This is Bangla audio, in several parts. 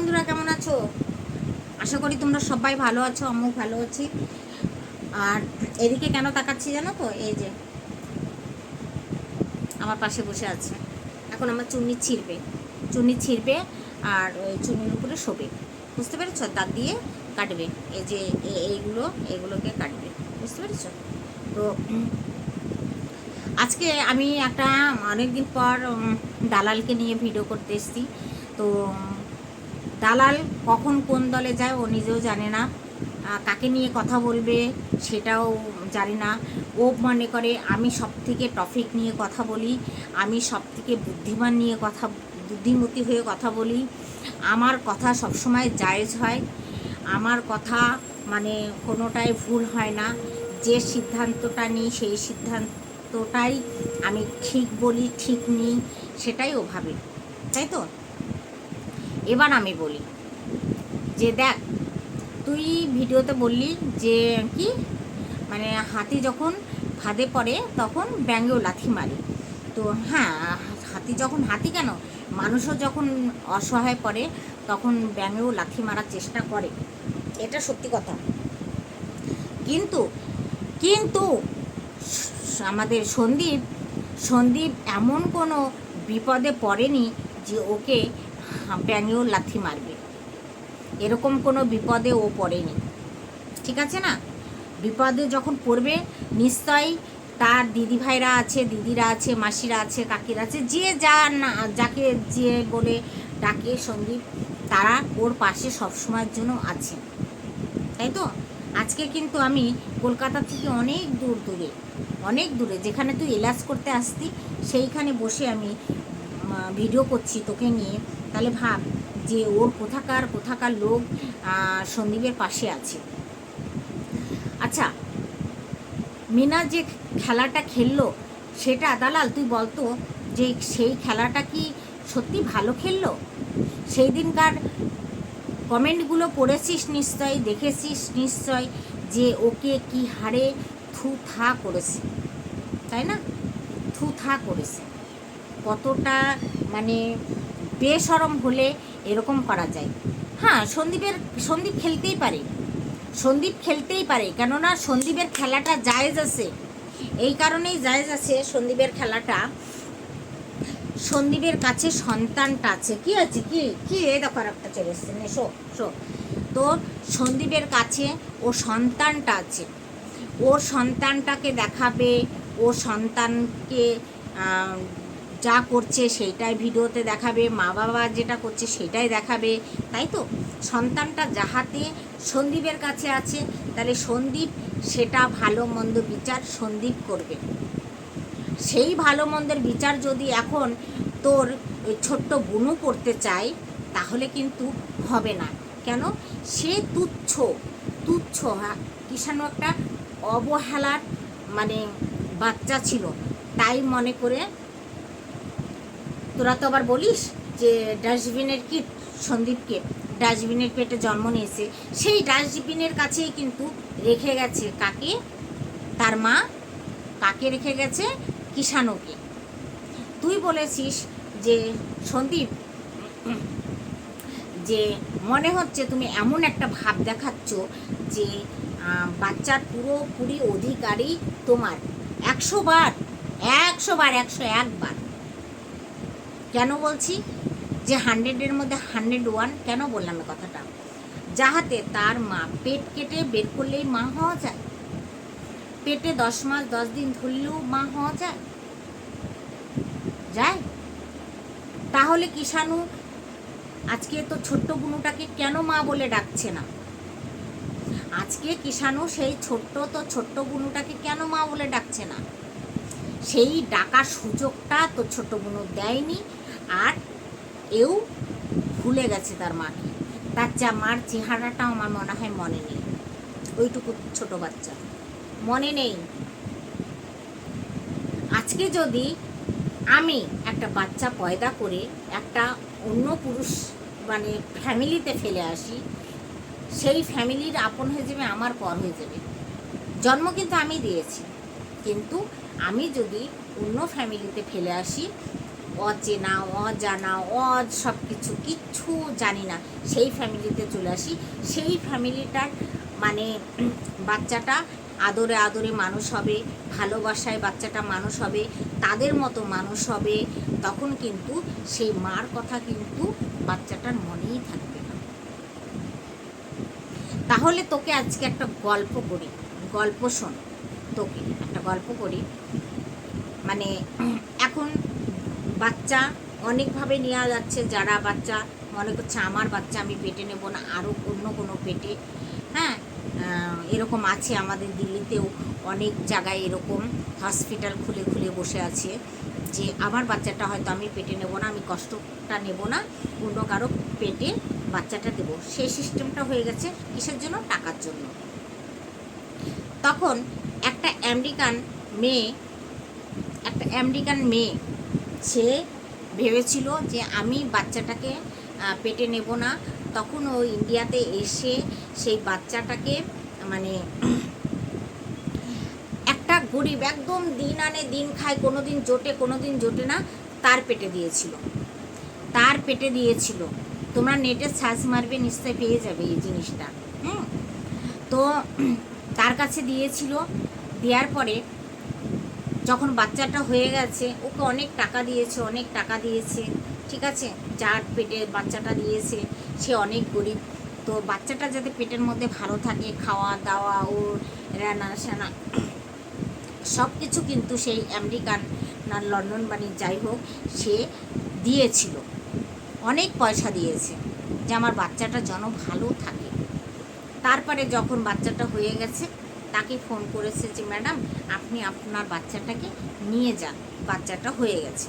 বন্ধুরা, কেমন আছো? আশা করি তোমরা সবাই ভালো আছো, আমিও ভালো আছি। আর এদিকে কেন তাকাচ্ছি জানো তো? এই যে, আমার পাশে বসে আছে। এখন আমার চুন্নি ছিঁড়বে। চুন্নি ছিঁড়বে আর ওই চুন্নির উপরে শোবে। বুঝতে পেরেছ? দাঁত দিয়ে কাটবে। এই যে এইগুলো এইগুলোকে কাটবে। বুঝতে পেরেছ? তো, আজকে আমি একটা অনেকদিন পর দালালকে নিয়ে ভিডিও করতে এসেছি। তো দালাল কখন কোন দলে যায় ও নিজেও জানে না। কাকে নিয়ে কথা বলবে সেটাও জানি না। ও মনে করে, আমি সব থেকে টপিক নিয়ে কথা বলি, আমি সব থেকে বুদ্ধিমান নিয়ে কথা, বুদ্ধিমতী হয়ে কথা বলি। আমার কথা সবসময় জায়েজ হয়। আমার কথা মানে কোনোটাই ভুল হয় না। যে সিদ্ধান্তটা নিই, সেই সিদ্ধান্তটাই আমি ঠিক বলি, ঠিক নিই, সেটাই ও ভাবে। তাই তো? এবার আমি বলি যে দেখ, তুই ভিডিওতে বললি যে কি মানে হাতি যখন ফাঁদে পড়ে তখন ব্যাঙেও লাথি মারে। তো হ্যাঁ হাতি যখন, হাতি কেন? মানুষও যখন অসহায় পড়ে তখন ব্যাঙেও লাথি মারার চেষ্টা করে। এটা সত্যি কথা। কিন্তু কিন্তু আমাদের সন্দীপ সন্দীপ এমন কোনো বিপদে পড়েনি যে ওকে ব্যাঙেও লাথি মারবে। এরকম কোনো বিপদে ও পড়েনি। ঠিক আছে না? বিপদে যখন পড়বে, নিশ্চয়ই তার দিদি ভাইরা আছে, দিদিরা আছে, মাসিরা আছে, কাকিরা আছে, যে যা না, যাকে যে বলে ডাকে সন্দীপ, তারা ওর পাশে সবসময়ের জন্য আছে। তাই তো? আজকে কিন্তু আমি কলকাতা থেকে অনেক দূর দূরে, অনেক দূরে, যেখানে তুই এলাজ করতে আসতি, সেইখানে বসে আমি ভিডিও করছি তোকে নিয়ে। তাহলে ভাব যে ওর কোথাকার কোথাকার লোক সন্দীপের পাশে আছে। আচ্ছা মিনা যে খেলাটা খেললো, সেটা দালাল, তুই বলতো যে সেই খেলাটা কি সত্যি ভালো খেললো? সেই দিনকার কমেন্টগুলো পড়েছিস নিশ্চয় দেখেছিস নিশ্চয় যে ওকে কি হারে থু থা করেছে, তাই না? থু থা করেছে। কতটা মানে বেসরম হলে এরকম করা যায়। হ্যাঁ সন্দীপের, সন্দীপ খেলতেই পারে। সন্দীপ খেলতেই পারে, কেননা সন্দীপের খেলাটা জায়েজ আছে। এই কারণেই জায়েজ আছে সন্দীপের খেলাটা। সন্দীপের কাছে সন্তানটা আছে। কি আছে? কি কি? এই দেখো একটা চলে এসছে। Show show. তো সন্দীপের কাছে ও সন্তানটা আছে। ওর সন্তানটাকে দেখাবে, ও সন্তানকে যা করছে সেইটাই ভিডিওতে দেখাবে, মা বাবা যেটা করছে সেটাই দেখাবে, তাই তো? সন্তানটা যাহাতে সন্দীপের কাছে আছে, তাহলে সন্দীপ সেটা ভালো মন্দ বিচার সন্দীপ করবে। সেই ভালো মন্দের বিচার যদি এখন তোর ছোট্ট বুনু করতে চায়, তাহলে কিন্তু হবে না। কেন? সে তুচ্ছ তুচ্ছ হ্যাঁ কিষাণু একটা অবহেলার মানে বাচ্চা ছিল। তাই মনে করে তোরা তো আবার বলিস যে ডাস্টবিনের কি সন্দীপকে ডাস্টবিনের পেটে জন্ম নিয়েছে। সেই ডাস্টবিনের কাছেই কিন্তু রেখে গেছে কাকে? তার মা কাকে রেখে গেছে? কিষাণুকে। তুই বলেছিস যে, সন্দীপ, যে মনে হচ্ছে তুমি এমন একটা ভাব দেখাচ্ছ যে বাচ্চার পুরোপুরি অধিকারী তোমার। একশো বার একশো বার, একশো একবার। কেন বলছি? যে হান্ড্রেডের মধ্যে হান্ড্রেড ওয়ান কেন বললাম কথাটা? যাহাতে তার মা পেট কেটে বের করলেই মা হওয়া যায়। পেটে দশ মাস দশ দিন ধরলেও মা হওয়া যায়। যায়? তাহলে কিষাণু আজকে তো ছোট্ট বুনুটাকে কেন মা বলে ডাকছে না? আজকে কিষাণু সেই ছোট্ট তো ছোট্ট বুনুটাকে কেন মা বলে ডাকছে না? সেই ডাকার সুযোগটা তো ছোট বুনু দেয়নি। আর এও ভুলে গেছে তার মাকে। তার যা মার চেহারাটাও আমার মনে হয় মনে নেই। ওইটুকু ছোট বাচ্চা। মনে নেই। আজকে যদি আমি একটা বাচ্চা পয়দা করে একটা অন্য পুরুষ মানে ফ্যামিলিতে ফেলে আসি, সেই ফ্যামিলির আপন হয়ে যাবে, আমার পর হয়ে যাবে। জন্ম কিন্তু আমি দিয়েছি। কিন্তু আমি যদি অন্য ফ্যামিলিতে ফেলে আসি অচেনা, অজানা অজ সব কিছু কিচ্ছু জানি না। সেই ফ্যামিলিতে চলে আসি। সেই ফ্যামিলিটার মানে বাচ্চাটা আদরে আদরে মানুষ হবে, ভালোবাসায় বাচ্চাটা মানুষ হবে, তাদের মতো মানুষ হবে, তখন কিন্তু সেই মার কথা কিন্তু বাচ্চাটার মনেই থাকবে না। তাহলে তোকে আজকে একটা গল্প করি, গল্প শোন তোকে, একটা গল্প করি। মানে এখন বাচ্চা অনেকভাবে নেওয়া যাচ্ছে, যারা বাচ্চা, মনে করছে আমার বাচ্চা আমি পেটে নেব না আরও অন্য কোনো পেটে। হ্যাঁ এরকম আছে আমাদের দিল্লিতেও অনেক জায়গায় এরকম হসপিটাল খুলে খুলে বসে আছে যে আমার বাচ্চাটা হয়তো আমি পেটে নেব না, আমি কষ্টটা নেব না, অন্য কারও পেটে বাচ্চাটা দেবো। সেই সিস্টেমটা হয়ে গেছে কিসের জন্য? টাকার জন্য। তখন একটা আমেরিকান মেয়ে, একটা আমেরিকান মেয়ে সে ভেবেছিল যে আমি বাচ্চাটাকে পেটে নেব না। তখন ও ইন্ডিয়াতে এসে সেই বাচ্চাটাকে মানে একটা গরিব একদম দিন আনে দিন খায় কোনো দিন জোটে কোনো দিন জোটে না, তার পেটে দিয়েছিল। তার পেটে দিয়েছিল। তোমরা নেটে সার্চ মারবে নিশ্চয়ই পেয়ে যাবে এই জিনিসটা। হুম? তো তার কাছে দিয়েছিল। দেওয়ার পরে যখন বাচ্চাটা হয়ে গেছে, ওকে অনেক টাকা দিয়েছে, অনেক টাকা দিয়েছে, ঠিক আছে? যার পেটে বাচ্চাটা দিয়েছে, সে অনেক গরিব। তো বাচ্চাটা যাতে পেটের মধ্যে ভালো থাকে খাওয়া দাওয়া ও রান্না সানা সব কিছু কিন্তু সেই আমেরিকান না লন্ডন বাণী যাই হোক, সে দিয়েছিল। অনেক পয়সা দিয়েছে যে আমার বাচ্চাটা যেন ভালো থাকে। তারপরে যখন বাচ্চাটা হয়ে গেছে তাকে ফোন করেছে যে, ম্যাডাম, আপনি আপনার বাচ্চাটাকে নিয়ে যান। বাচ্চাটা হয়ে গেছে।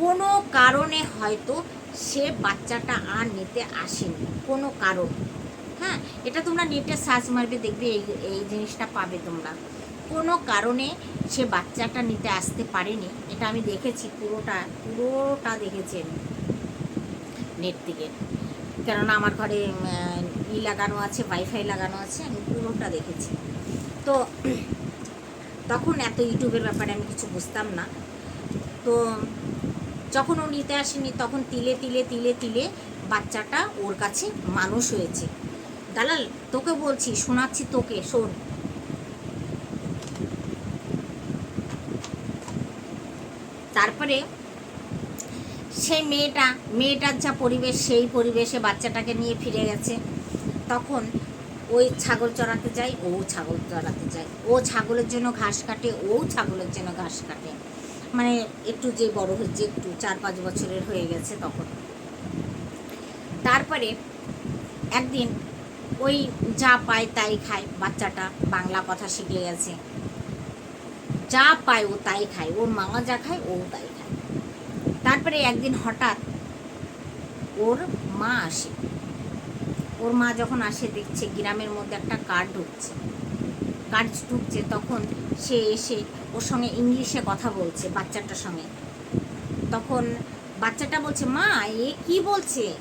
কোনো কারণে হয়তো সে বাচ্চাটা আর নিতে আসেনি। কোনো কারণ। হ্যাঁ এটা তোমরা নেটে সার্চ মারবে, দেখবে এই এই জিনিসটা পাবে তোমরা। কোনো কারণে সে বাচ্চাটা নিতে আসতে পারেনি। এটা আমি দেখেছি পুরোটা পুরোটা দেখেছি আমি নেট থেকে। কেননা আমার ঘরে ই লাগানো আছে ওয়াইফাই লাগানো আছে, আমি পুরোটা দেখেছি। তো তখন এত ইউটিউবের ব্যাপারে আমি কিছু বুঝতাম না। তো যখন ও নিতে আসেনি, তখন তিলে তিলে তিলে তিলে বাচ্চাটা ওর কাছে মানুষ হয়েছে। দালাল, তোকে বলছি, শোনাচ্ছি তোকে, শোন। তারপরে সেই মেয়েটা, মেয়েটার যা পরিবেশ, সেই পরিবেশে বাচ্চাটাকে নিয়ে ফিরে গেছে। তখন ওই ছাগল চড়াতে যায় ও ছাগল চড়াতে যায়। ও ছাগলের জন্য ঘাস কাটে, ও ছাগলের জন্য ঘাস কাটে। মানে একটু যে বড় হচ্ছে একটু চার পাঁচ বছরের হয়ে গেছে তখন। তারপরে একদিন ওই যা পায় তাই খায়, বাচ্চাটা বাংলা কথা শিখে গেছে। যা পায় ও তাই খায়, ওর মামা যা খায়, ও তাই খায়। তারপরে একদিন হঠাৎ ওর মা আসে। ওর মা যখন আসে, দেখছে গ্রামের মধ্যে একটা কার ঢুকছে। কার ঢুকছে তখন সে এসে ওর সঙ্গে ইংলিশে কথা বলছে, বাচ্চাটার সঙ্গে। তখন বাচ্চাটা বলছে, মা, এ কি বলছে?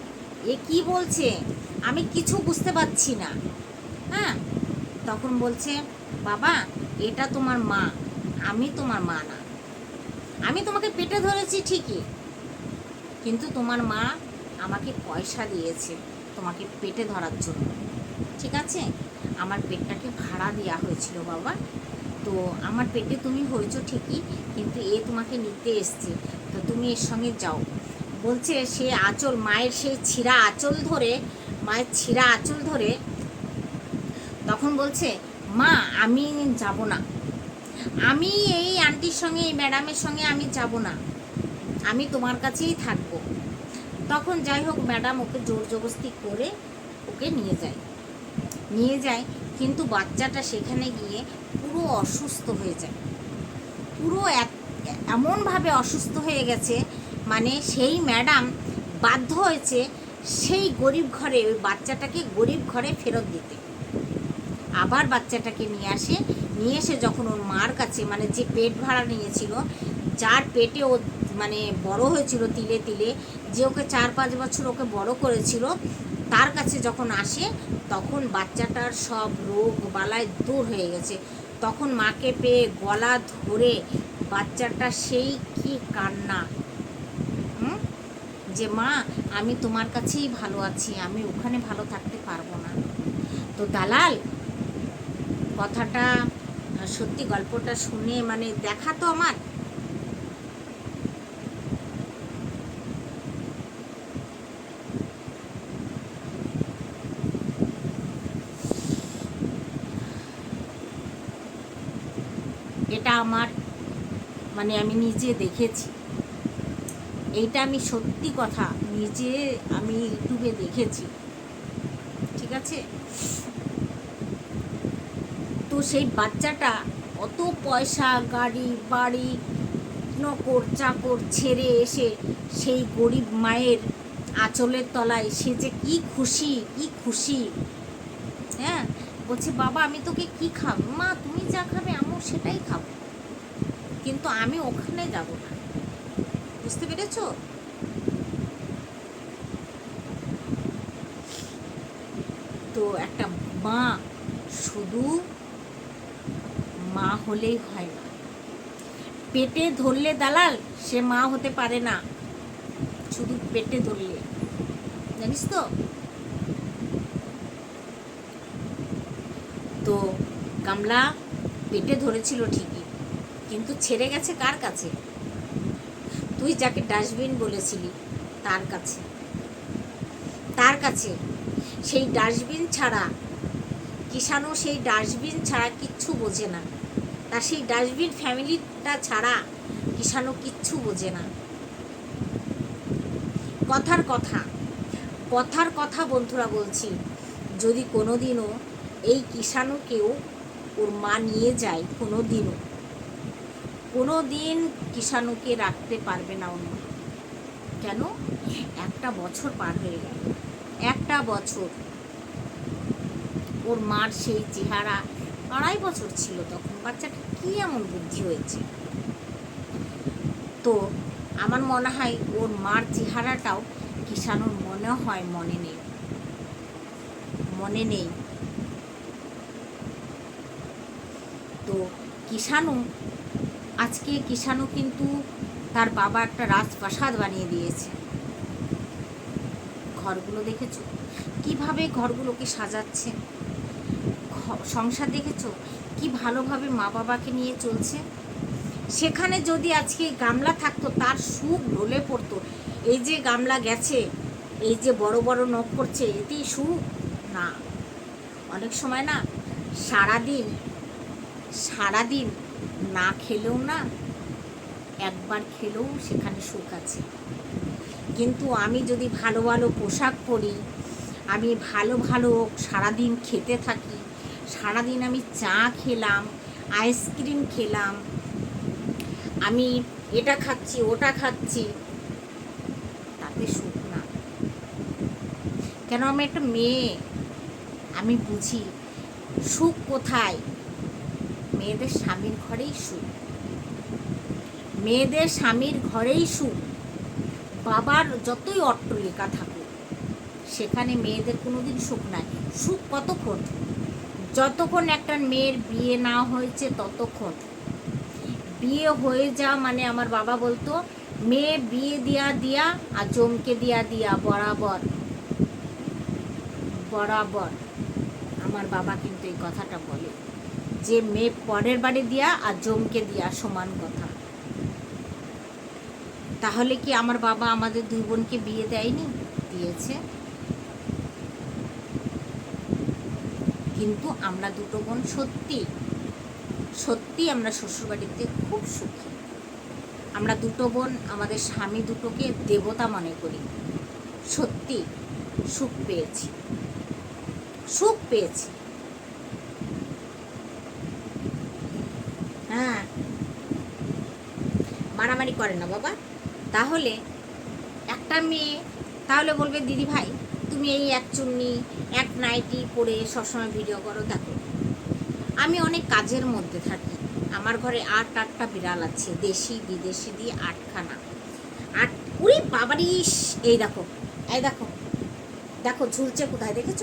এ কি বলছে? আমি কিছু বুঝতে পারছি না। হ্যাঁ? তখন বলছে, বাবা, এটা তোমার মা। আমি তোমার মা না। আমি তোমাকে পেটে ধরেছি ঠিকই। কিন্তু তোমার মা আমাকে পয়সা দিয়েছে। তোমাকে পেটে ধরার জন্য। ঠিক আছে? আমার পেটটাকে ভাড়া দেওয়া হয়েছিল বাবা। তো আমার পেটে তুমি হয়েছো ঠিকই, কিন্তু এ তোমাকে নিতে এসছে। তো তুমি এর সঙ্গে যাও। বলছে সে আঁচল, মায়ের সেই ছিঁড়া আঁচল ধরে, মায়ের ছিঁড়া আঁচল ধরে তখন বলছে, মা, আমি যাব না। আমি এই আন্টির সঙ্গে, এই ম্যাডামের সঙ্গে আমি যাব না। আমি তোমার কাছেই থাকব। তখন যাই হোক ম্যাডাম ওকে জোর জবস্তি করে ওকে নিয়ে যায়। নিয়ে যায়, কিন্তু বাচ্চাটা সেখানে গিয়ে পুরো অসুস্থ হয়ে যায়। পুরো এমনভাবে অসুস্থ হয়ে গেছে মানে সেই ম্যাডাম বাধ্য হয়েছে সেই গরিব ঘরে, ওই বাচ্চাটাকে গরিব ঘরে ফেরত দিতে। আবার বাচ্চাটাকে নিয়ে আসে, নিয়ে এসে যখন ওর মার কাছে মানে যে পেট ভাড়া নিয়েছিল, যার পেটে ও মানে বড় হয়েছিল তিলে তিলে, যে ওকে চার পাঁচ বছর ওকে বড় করেছিল, তার কাছে যখন আসে, তখন বাচ্চাটার সব রোগ বালায় দূর হয়ে গেছে। তখন মাকে পেয়ে গলা ধরে বাচ্চাটা সেই কি কান্না। যে, মা, আমি তোমার কাছেই ভালো আছি, আমি ওখানে ভালো থাকতে পারব না। তো দালাল কথাটা, সত্যি গল্পটা শুনে মানে দেখা তো আমার এটা আমার মানে আমি নিজে দেখেছি। এইটা আমি সত্যি কথা, নিজে আমি ইউটিউবে দেখেছি। ঠিক আছে? তো সেই বাচ্চাটা অত পয়সা, গাড়ি, বাড়ি, নকর, চাকর, ছেড়ে এসে সেই গরিব মায়ের আঁচলের তলায় সে যে কি খুশি কি খুশি। হ্যাঁ? বলছে, বাবা, আমি তোকে কি খাব? মা, তুমি যা খাবে, আমিও সেটাই খাব। কিন্তু আমি ওখানে যাব না। বুঝতে পেরেছ? তো একটা মা, শুধু মা হলেই হয় না। পেটে ধরলে দালাল, সে মা হতে পারে না। শুধু পেটে ধরলে। জানিস তো? তো গামলা পেটে ধরেছিল ঠিকই। কিন্তু ছেড়ে গেছে কার কাছে? তুই যাকে ডাস্টবিন বলেছিলি, তার কাছে। তার কাছে। সেই ডাস্টবিন ছাড়া কিষাণও সেই ডাস্টবিন ছাড়া কিচ্ছু বোঝে না। তার সেই ডাস্টবিন ফ্যামিলিটা ছাড়া কিষাণও কিচ্ছু বোঝে না। কথার কথা। কথার কথা বন্ধুরা বলছি, যদি কোনোদিনও এই কিষাণুকেও ওর মা নিয়ে যায় কোনো দিনও কোনো দিন কিষাণুকে রাখতে পারবে না মা কেন? একটা বছর পার হয়ে গেল। একটা বছর। ওর মার সেই চেহারা আড়াই বছর ছিল তখন। বাচ্চাটা কি এমন বুদ্ধি হয়েছে? তো আমার মনে হয় ওর মার চেহারাটাও কিষাণুর মনে হয়, মনে নেই। মনে নেই। তো কিষাণু আজকে কিষাণু কিন্তু তার বাবা একটা রাজপ্রাসাদ বানিয়ে দিয়েছে। ঘরগুলো দেখেছ? কীভাবে ঘরগুলোকে সাজাচ্ছে? সংসার দেখেছ? কি ভালোভাবে মা বাবাকে নিয়ে চলছে? সেখানে যদি আজকে গামলা থাকতো, তার সুখ ঢলে পড়তো। এই যে গামলা গেছে, এই যে বড় বড় নখ করছে, এতেই সুখ? না। অনেক সময় না, সারাদিন সারাদিন না খেলেও না, একবার খেলেও সেখানে সুখ আছে। কিন্তু আমি যদি ভালো ভালো পোশাক পরি, আমি ভালো ভালো সারাদিন খেতে থাকি, সারাদিন আমি চা খেলাম, আইসক্রিম খেলাম, আমি এটা খাচ্ছি, ওটা খাচ্ছি, তাতে সুখ না। কেন আমি একটা মেয়ে, আমি বুঝি সুখ কোথায়? মেয়েদের স্বামীর ঘরেই সুখ। মেয়েদের স্বামীর ঘরেই সুখ। বাবার যতই অট্টলিকা থাকুক, সেখানে মেয়েদের কোনোদিন সুখ নাই। সুখ কতক্ষণ? যতক্ষণ একটা মেয়ের বিয়ে না হয়েছে ততক্ষণ। বিয়ে হয়ে যা মানে আমার বাবা বলতো, মেয়ে বিয়ে দিয়া দিয়া আর জমকে দিয়া দিয়া, বরাবর। বরাবর। আমার বাবা কিন্তু এই কথাটা বলে। যে মেয়ে পরের বাড়ি দিয়া আর জমকে দিয়া সমান কথা। তাহলে কি আমার বাবা আমাদের দুই বোনকে বিয়ে দেয়নি? দিয়েছে। কিন্তু আমরা দুটো বোন সত্যি সত্যি আমরা শ্বশুরবাড়িতে খুব সুখী। আমরা দুটো বোন, আমাদের স্বামী দুটোকে দেবতা মনে করি। সত্যি সুখ পেয়েছি। সুখ পেয়েছি। হ্যাঁ। মারামারি করে না বাবা। তাহলে একটা মেয়ে, তাহলে বলবে, দিদি ভাই, তুমি এই এক চুন্নি, এক নাইটি পরে সবসময় ভিডিও করো, দেখো। আমি অনেক কাজের মধ্যে থাকি। আমার ঘরে আট, আটটা বিড়াল আছে, দেশি, বিদেশি দিয়ে আটখানা। আট উড়ি বাবারিস এই দেখো এই দেখো দেখো ঝুলছে কোথায়, দেখেছ?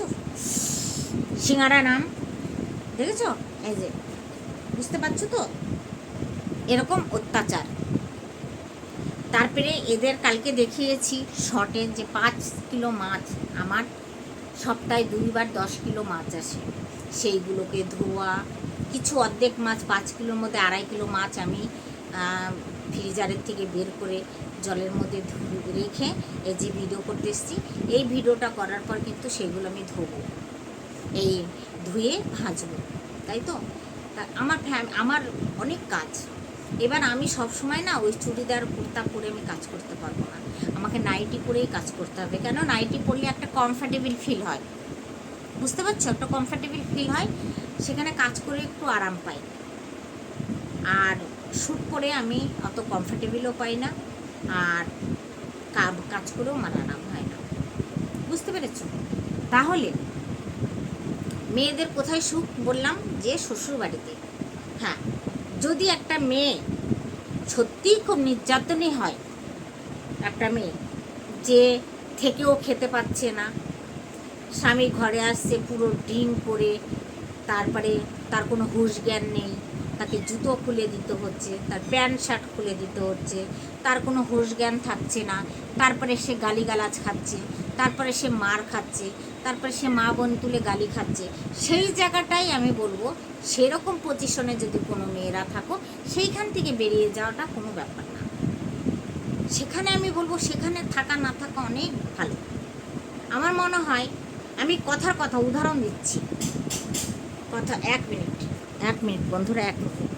সিঙ্গারা নাম দেখেছ? এই যে বুঝতে পারছ তো? এরকম অত্যাচার। তারপরে এদের কালকে দেখিয়েছি শর্টে যে পাঁচ কিলো মাছ, আমার সপ্তাহে দুইবার দশ কিলো মাছ আসে। সেইগুলোকে ধোয়া, কিছু অর্ধেক মাছ, পাঁচ কিলোর মধ্যে আড়াই কিলো মাছ আমি ফ্রিজারের থেকে বের করে জলের মধ্যে রেখে এই যে ভিডিও করতে এসেছি, এই ভিডিওটা করার পর কিন্তু সেগুলো আমি ধোবো। এই ধুয়ে ভাজবো, তাই তো? তা আমার ফ্যাম আমার অনেক কাজ। এবার আমি সব সময় না ওই চুড়িদার, কুর্তা পরে আমি কাজ করতে পারব না। আমাকে নাইটি পরেই কাজ করতে হবে। কেন? নাইটি পরলে একটা কমফর্টেবল ফিল হয়। বুঝতে পারছ? একটা কমফর্টেবল ফিল হয়। সেখানে কাজ করে একটু আরাম পাই। আর শ্যুট করে আমি অত কমফর্টেবলও পাই না। আর কাজ করেও আমার আরাম হয় না। বুঝতে পেরেছ? তাহলে মেয়েদের কোথায় সুখ বললাম? যে শ্বশুর বাড়িতে হ্যাঁ যদি একটা মেয়ে সত্যিই খুব নির্যাতনই হয়, একটা মেয়ে যে থেকেও খেতে পাচ্ছে না, স্বামী ঘরে আসছে পুরো ডিম করে তারপরে তার কোনো হুশ জ্ঞান নেই, তাকে জুতো খুলে দিতে হচ্ছে, তার প্যান্ট শার্ট খুলে দিতে হচ্ছে, তার কোনো হুঁশ জ্ঞান থাকছে না, তারপরে সে গালিগালাজ খাচ্ছে, তারপরে সে মার খাচ্ছে তারপরে সে মা বোন তুলে গালি খাচ্ছে। সেই জায়গাটাই আমি বলব, সেরকম পজিশনে যদি কোনো মেয়েরা থাকো, সেইখান থেকে বেরিয়ে যাওয়াটা কোনো ব্যাপার না। সেখানে আমি বলব, সেখানে থাকা না থাকা অনেক ভালো। আমার মনে হয়, আমি কথার কথা উদাহরণ দিচ্ছি। কথা এক মিনিট এক মিনিট বন্ধুরা, এক মিনিট।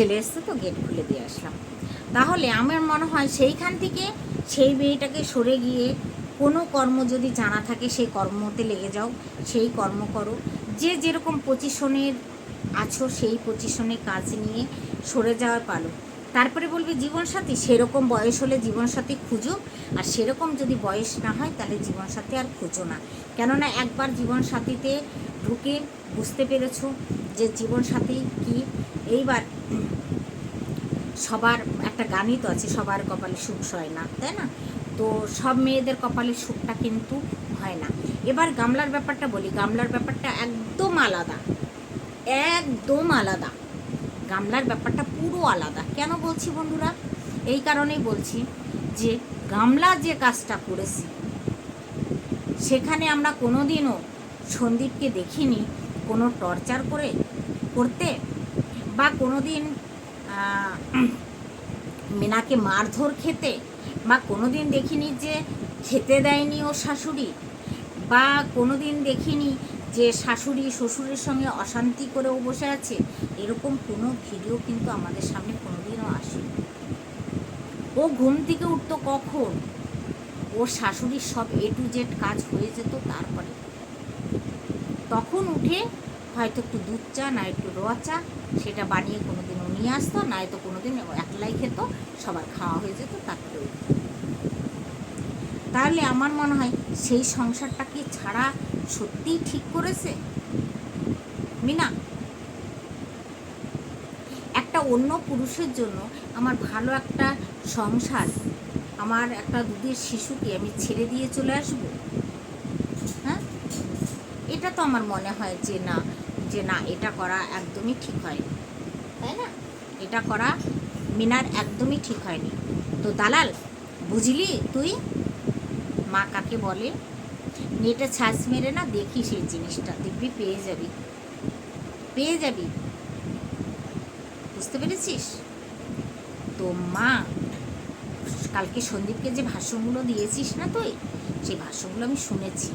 ছেলে এসছে তো গেট খুলে দিয়ে আসলাম। তাহলে আমার মনে হয় সেইখান থেকে সেই মেয়েটাকে সরে গিয়ে কোনো কর্ম যদি জানা থাকে, সেই কর্মতে লেগে যাও, সেই কর্ম করো। যে যেরকম পজিশনের আছো, সেই পজিশনে কাজ নিয়ে সরে যাওয়ার পালো। তারপরে বলবে, জীবনসাথী, সেরকম বয়স হলে জীবনসাথী খুঁজো। আর সেরকম যদি বয়স না হয়, তাহলে জীবনসাথী আর খুঁজো না। কেননা একবার জীবনসাথীতে ঢুকে বুঝতে পেরেছ যে জীবনসাথী কি? এইবার সবার একটা গানই তো আছে, সবার কপালে সুখ হয় না, তাই না? তো সব মেয়েদের কপালে সুখটা কিন্তু হয় না। এবার গামলার ব্যাপারটা বলি, গামলার ব্যাপারটা একদম আলাদা একদম আলাদা। গামলার ব্যাপারটা পুরো আলাদা। কেন বলছি বন্ধুরা? এই কারণেই বলছি যে গামলা যে কাজটা করেছি, সেখানে আমরা কোনোদিনও সন্দীপকে দেখিনি কোনো টর্চার করে করতে? বা কোনোদিন আহ, মিনাকে মারধর খেতে? বা কোনোদিন দেখিনি যে খেতে দেয়নি ওর শাশুড়ি? বা কোনোদিন দেখিনি যে শাশুড়ি শ্বশুরের সঙ্গে অশান্তি করেও বসে আছে? এরকম কোনো ভিডিও কিন্তু আমাদের সামনে কোনোদিনও আসে ও ঘুম থেকে উঠতো কখন? ওর শাশুড়ির সব এ টু জেড কাজ হয়ে যেত তারপরে তখন উঠে হয়তো একটু দুধ চা, না একটু রোয়া চা, সেটা বানিয়ে কোনোদিন ও নিয়ে আসতো নয়তো কোনোদিন ও একলাই খেত, সবার খাওয়া হয়ে যেত, তারপরে তাহলে আমার মনে হয় সেই সংসারটাকে ছাড়া সত্যিই ঠিক করেছে? মিনা? একটা অন্য পুরুষের জন্য আমার ভালো একটা সংসার, আমার একটা দুধের শিশুকে আমি ছেড়ে দিয়ে চলে আসব? তো আমার মনে হয় যে না যে না, এটা করা একদমই ঠিক হয়নি। তাই না? এটা করা মিনার একদমই ঠিক হয়নি। তো দালাল, বুঝলি তুই? মা কাকে বলে? নেটে ছাঁচ মেরে না দেখি সেই জিনিসটা, দেখবি পেয়ে যাবি। পেয়ে যাবি। বুঝতে পেরেছিস? তো মা, কালকে সন্দীপকে যে ভাষণগুলো দিয়েছিস না তুই, সেই ভাষণগুলো আমি শুনেছি।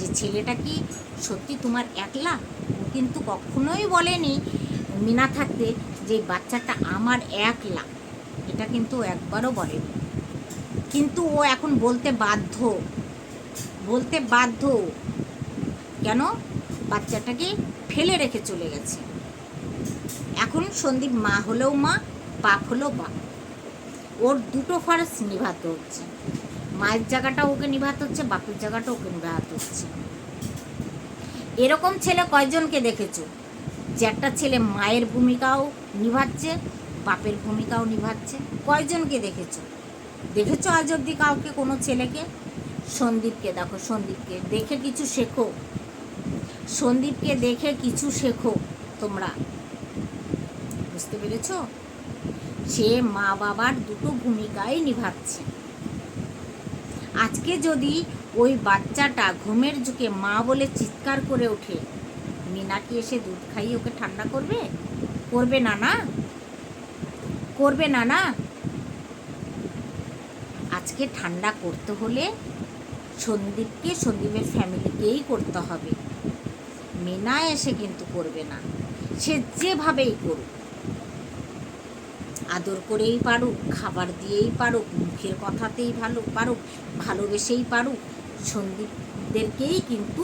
যে ছেলেটা কি সত্যি তোমার একলা? কিন্তু কখনোই বলেনি মিনা থাকতে যে বাচ্চাটা আমার একলা। এটা কিন্তু একবারও বলেনি। কিন্তু ও এখন বলতে বাধ্য। বলতে বাধ্য। কেন? বাচ্চাটাকে ফেলে রেখে চলে গেছে। এখন সন্দীপ মা হলেও মা, বাপ হলেও বাপ। ওর দুটো ফার্স নিভাতে হচ্ছে। মায়ের জায়গাটা ওকে নিভাতে হচ্ছে, বাপের জায়গাটা ওকে নিভাতে হচ্ছে। এরকম ছেলে কয়জনকে দেখেছ যে একটা ছেলে মায়ের ভূমিকাও নিভাচ্ছে, বাপের ভূমিকাও নিভাচ্ছে? কয়জনকে দেখেছ? দেখেছ আজ অব্দি কাউকে, কোনো ছেলেকে? সন্দীপকে দেখো, সন্দীপকে দেখে কিছু শেখো। সন্দীপকে দেখে কিছু শেখো তোমরা। বুঝতে পেরেছ? সে মা বাবার দুটো ভূমিকাই নিভাচ্ছে। আজকে যদি ওই বাচ্চাটা ঘুমের ঝুঁকে মা বলে চিৎকার করে ওঠে, মিনা কি এসে দুধ খাইয়ে ওকে ঠান্ডা করবে? করবে না না? করবে না না? আজকে ঠান্ডা করতে হলে সন্দীপকে, সন্দীপের ফ্যামিলিকেই করতে হবে। মিনা এসে কিন্তু করবে না। সে যেভাবেই করুক, আদর করেই পারুক, খাবার দিয়েই পারুক মুখের কথাতেই ভালো পারুক, ভালোবেসেই পারুক, সন্দীপদেরকেই কিন্তু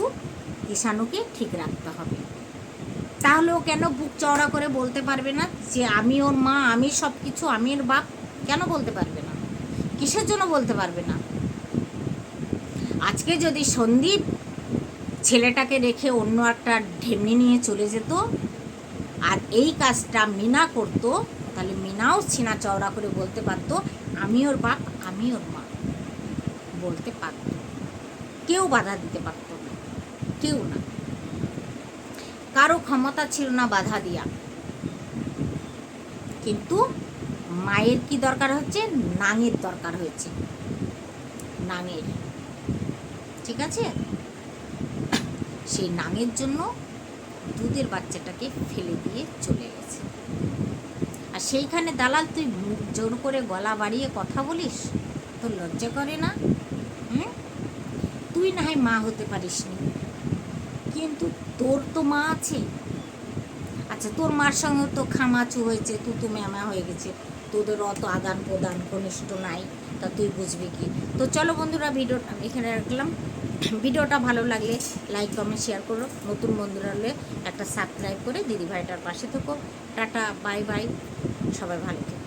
কিষাণুকে ঠিক রাখতে হবে। তাহলে ও কেন বুক চওড়া করে বলতে পারবে না যে আমি ওর মা, আমি সব কিছু আমি ওর বাপ কেন বলতে পারবে না? কিসের জন্য বলতে পারবে না? আজকে যদি সন্দীপ ছেলেটাকে রেখে অন্য একটা ঢেমনি নিয়ে চলে যেত আর এই কাজটা মিনা করতো, তাহলে মিনাও ছিনা চওড়া করে বলতে পারতো আমি ওর বাপ, আমি ওর মা বলতে পারত। কেউ বাধা দিতে পারত না, কেউ না। কারও ক্ষমতা ছিল না বাধা দিয়া। কিন্তু মায়ের কি দরকার হচ্ছে? নাঙের দরকার হয়েছে। নাঙের। ঠিক আছে? সেই নাঙের জন্য দুধের বাচ্চাটাকে ফেলে দিয়ে চলে গেছে। সেইখানে দালাল, তুই জোর করে গলা বাড়িয়ে কথা বলিস? তোর লজ্জা করে না? হ্যাঁ তুই না হয় মা হতে পারিস নি কিন্তু তোর তো মা আছে। আচ্ছা তোর মার সঙ্গে তো খামাচু হয়েছে তু তু ম্যামা হয়ে গেছে। তোদের অত আদান প্রদান ঘনিষ্ঠ নাই, তা তুই বুঝবি কি? তো চলো বন্ধুরা ভিডিওটা আমি এখানে রাখলাম। ভিডিওটা ভালো লাগলে লাইক কমেন্ট শেয়ার করো। নতুন বন্ধুরা হলে একটা সাবস্ক্রাইব করে দিদি ভাইটার পাশে থেকো। টাটা বাই বাই সবাই ভালো থেকো।